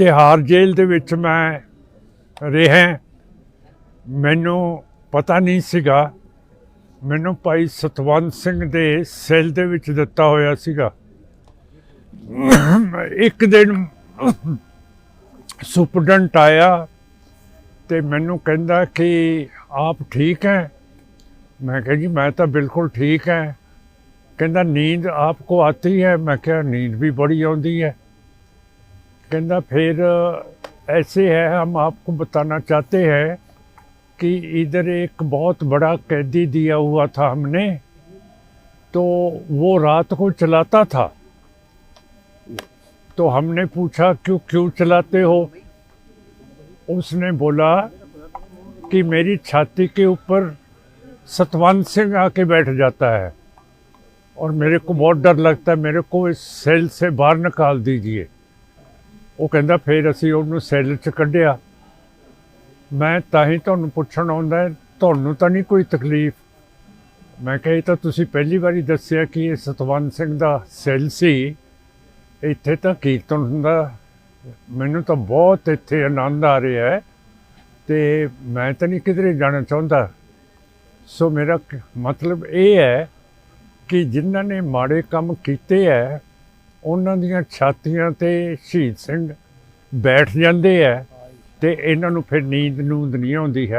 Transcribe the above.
ਤਿਹਾਰ ਜੇਲ੍ਹ ਦੇ ਵਿੱਚ ਮੈਂ ਰਿਹਾ। ਮੈਨੂੰ ਪਤਾ ਨਹੀਂ ਸੀਗਾ। ਮੈਨੂੰ ਭਾਈ ਸਤਵੰਤ ਸਿੰਘ ਦੇ ਸੈੱਲ ਦੇ ਵਿੱਚ ਦਿੱਤਾ ਹੋਇਆ ਸੀਗਾ। ਇੱਕ ਦਿਨ ਸੁਪਰਡੈਂਟ ਆਇਆ ਤੇ ਮੈਨੂੰ ਕਹਿੰਦਾ ਕਿ ਆਪ ਠੀਕ ਹੈ? ਮੈਂ ਕਿਹਾ ਜੀ, ਮੈਂ ਤਾਂ ਬਿਲਕੁਲ ਠੀਕ ਹੈ। ਕਹਿੰਦਾ, ਨੀਂਦ ਆਪਕੋ ਆਤੀ ਹੈ? ਮੈਂ ਕਿਹਾ, ਨੀਂਦ ਵੀ ਬੜੀ ਆਉਂਦੀ ਹੈ। कहना फिर ऐसे है, हम आपको बताना चाहते हैं कि इधर एक बहुत बड़ा कैदी दिया हुआ था हमने तो वो रात को चलाता था। तो हमने पूछा, क्यों क्यों चलाते हो? उसने बोला कि मेरी छाती के ऊपर सतवंत सिंह आके बैठ जाता है और मेरे को बहुत डर लगता है, मेरे को इस सेल से बाहर निकाल दीजिए। ਉਹ ਕਹਿੰਦਾ, ਫਿਰ ਅਸੀਂ ਉਹਨੂੰ ਸੈੱਲ 'ਚ ਕੱਢਿਆ। ਮੈਂ ਤਾਂ ਹੀ ਤੁਹਾਨੂੰ ਪੁੱਛਣ ਆਉਂਦਾ ਤੁਹਾਨੂੰ ਤਾਂ ਨਹੀਂ ਕੋਈ ਤਕਲੀਫ। ਮੈਂ ਕਿਹਾ, ਇਹ ਤਾਂ ਤੁਸੀਂ ਪਹਿਲੀ ਵਾਰੀ ਦੱਸਿਆ ਕਿ ਇਹ ਸਤਵੰਤ ਸਿੰਘ ਦਾ ਸੈੱਲ ਸੀ। ਇੱਥੇ ਤਾਂ ਕੀਰਤਨ ਹੁੰਦਾ। ਮੈਨੂੰ ਤਾਂ ਬਹੁਤ ਇੱਥੇ ਆਨੰਦ ਆ ਰਿਹਾ ਹੈ ਤੇ ਮੈਂ ਤਾਂ ਨਹੀਂ ਕਿਧਰੇ ਜਾਣਾ ਚਾਹੁੰਦਾ। ਸੋ ਮੇਰਾ ਮਤਲਬ ਇਹ ਹੈ ਕਿ ਜਿਨ੍ਹਾਂ ਨੇ ਮਾੜੇ ਕੰਮ ਕੀਤੇ ਹੈ ਉਹਨਾਂ ਦੀਆਂ ਛਾਤੀਆਂ ਤੇ ਸ਼ਹੀਦ ਸਿੰਘ ਬੈਠ ਜਾਂਦੇ ਹੈ ਤੇ ਇਹਨਾਂ ਨੂੰ ਫਿਰ ਨੀਂਦ ਨੂੰਦ ਨਹੀਂ ਆਉਂਦੀ ਹੈ।